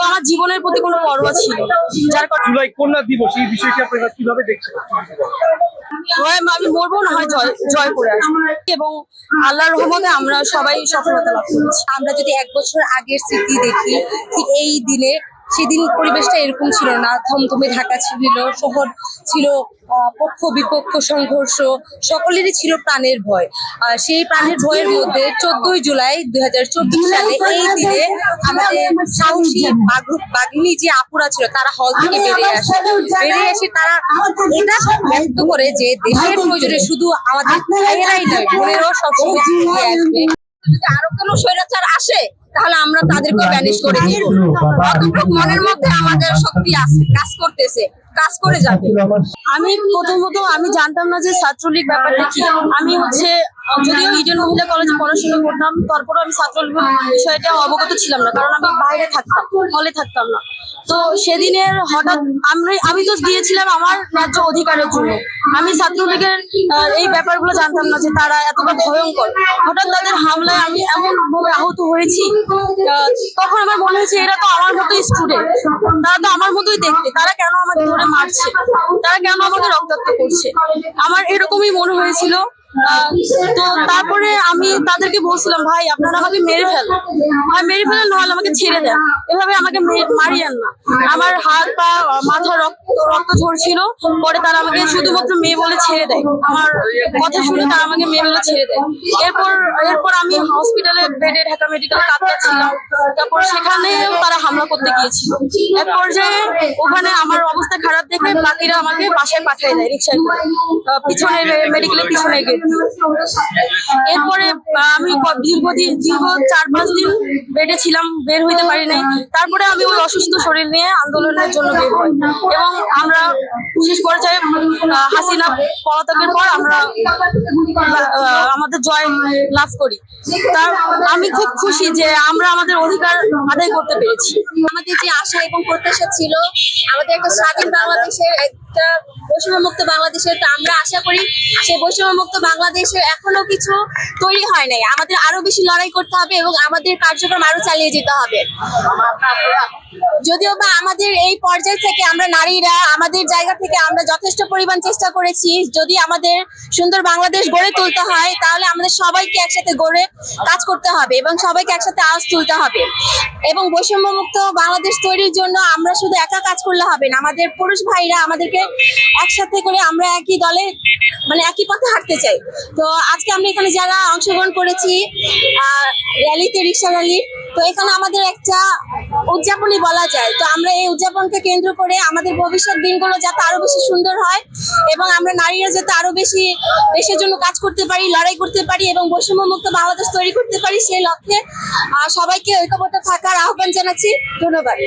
তো আমার জীবনের প্রতি কোনো পরোয়া ছিল না। যার কারণে জুলাই কন্যা দিবস? এই বিষয়টি আপনারা কীভাবে দেখছেন? হয় আমি মরবো না হয় জয় জয় করে আসব। এবং আল্লাহর রহমতে আমরা সবাই সফলতা লাভ করেছি। আমরা যদি এক বছর আগের স্মৃতি দেখি ঠিক এই দিনে সেদিন পরিবেশটা এরকম ছিল না। থমথমে ঢাকা ছিল শহর ছিল পক্ষ বিপক্ষ সংঘর্ষ সকলেরই ছিল প্রাণের ভয়। আর সেই প্রাণের ভয়ের মধ্যে চোদ্দই জুলাই দুই হাজার চব্বিশ সালে এই দিনে আমাদের সাহসী বাঘ- বাঘিনী যে আপুরা ছিল তারা হল থেকে বেরিয়ে আসে। বেরিয়ে এসে তারা এটা ব্যক্ত করে যে দেশের প্রয়োজনে শুধু আমাদের ভাইয়েরাই নয় বোনেরাও সবসময় আসবে। যদি আরও কোনো স্বৈরাচার আসে? তাহলে আমরা তাদেরকে ব্যানিশ করে দিব। অতটুক মনের মধ্যে আমাদের শক্তি আছে? কাজ করতেছে। কাজ করে যাবে। আমি প্রথমত আমি জানতাম না যে ছাত্রলীগ ব্যাপারটা কি। আমি হচ্ছে যদিও ইডেন মহিলা কলেজে পড়াশোনা করতাম তারপরেও আমি ছাত্রলীগ বিষয়টা অবগত ছিলাম না কারণ আমি বাইরে থাকতাম হলে থাকতাম না। তো সেদিনের হঠাৎ আমি আমি তো গিয়েছিলাম আমার ন্যায্য অধিকারের জন্য। আমি ছাত্রলীগের এই ব্যাপারগুলো জানতাম না যে তারা এতটা ভয়ঙ্কর। হঠাৎ তাদের হামলায় আমি এমন ভাবে আহত হয়েছি তখন আমার মনে হয়েছে এরা তো আমার মতোই স্টুডেন্ট তারা তো আমার মতোই দেখতে। তারা কেন আমাকে ধরে মারছে? তারা কেন আমাকে রক্তাক্ত করছে? আমার এরকমই মনে হয়েছিল। তো তারপরে আমি তাদেরকে বলছিলাম, ভাই, আপনারা আমাকে মেরে ফেলেন ভাই, মেরে ফেলেন নাহলে আমাকে ছেড়ে দেন। এভাবে আমাকে মারিয়েন না। আমার হাত, পা, মাথা, রক্ত রক্ত ঝরছিল, পরে তারা আমাকে শুধুমাত্র মেয়ে বলে ছেড়ে দেয়। আমার কথা শুনে তারা আমাকে মেয়ে বলে ছেড়ে দেয়। এরপর এরপর আমি হসপিটালে বেডে ঢাকা মেডিকেল কাঁপছিলাম তারপর সেখানে তারা হামলা করতে গিয়েছিল। এক পর্যায়ে ওখানে আমার অবস্থা খারাপ দেখে বাকিরা আমাকে বাসায় পাঠিয়ে দেয় রিক্সায় করে। পিছনে মেডিকেলের পিছনে গেট এরপরে আমি দীর্ঘদিন, দীর্ঘ চার পাঁচ দিন বেডে ছিলাম, বের হইতে পারি নাই। তারপরে আমি ওই অসুস্থ শরীর নিয়ে আন্দোলনের জন্য বের হই। এবং আমরা বিশেষ করে চাই হাসিনা পলাতকের পর আমরা আমাদের জয় লাভ করি। তার আমি খুব খুশি যে আমরা আমাদের অধিকার আদায় করতে পেরেছি। আমাদের যে আশা এবং প্রত্যাশা ছিল, আমাদের একটা স্বাধীন বাংলাদেশের একটা বৈষম্যমুক্ত বাংলাদেশের তো আমরা আশা করি, সেই বৈষম্যমুক্ত বাংলাদেশের এখনও কিছু তৈরি হয় নাই। আমাদের আরও বেশি লড়াই করতে হবে এবং আমাদের কার্যক্রম আরও চালিয়ে যেতে হবে। যদিও বা আমাদের এই পর্যায় থেকে আমরা নারীরা, আমাদের জায়গা থেকে আমরা যথেষ্ট পরিমাণ চেষ্টা করেছি, যদি আমাদের সুন্দর বাংলাদেশ গড়ে তুলতে হয়, তাহলে আমাদের সবাইকে একসাথে গড়ে কাজ করতে হবে এবং সবাইকে একসাথে আওয়াজ তুলতে হবে। এবং বৈষম্যমুক্ত বাংলাদেশ তৈরির জন্য আমরা শুধু একা কাজ করলে হবে না, আমাদের পুরুষ ভাইরা আমাদেরকে একসাথে করে আমরা একই দলে মানে একই পথে হাঁটতে চাই। তো আজকে আমরা এখানে যারা অংশগ্রহণ করেছি র্যালিতে, রিক্সা র্যালি, তো এখানে আমাদের একটা উদযাপনই বলা যায়। তো আমরা এই উদযাপনকে কেন্দ্র করে আমাদের ভবিষ্যৎ দিনগুলো যাতে আরও বেশি সুন্দর হয় এবং আমরা নারীরা যাতে আরও বেশি দেশের জন্য কাজ করতে পারি, লড়াই করতে পারি এবং বৈষম্যমুক্ত বাংলাদেশ তৈরি করতে পারি সেই লক্ষ্যে সবাইকে ঐক্যবদ্ধ থাকার আহ্বান জানাচ্ছি। ধন্যবাদ।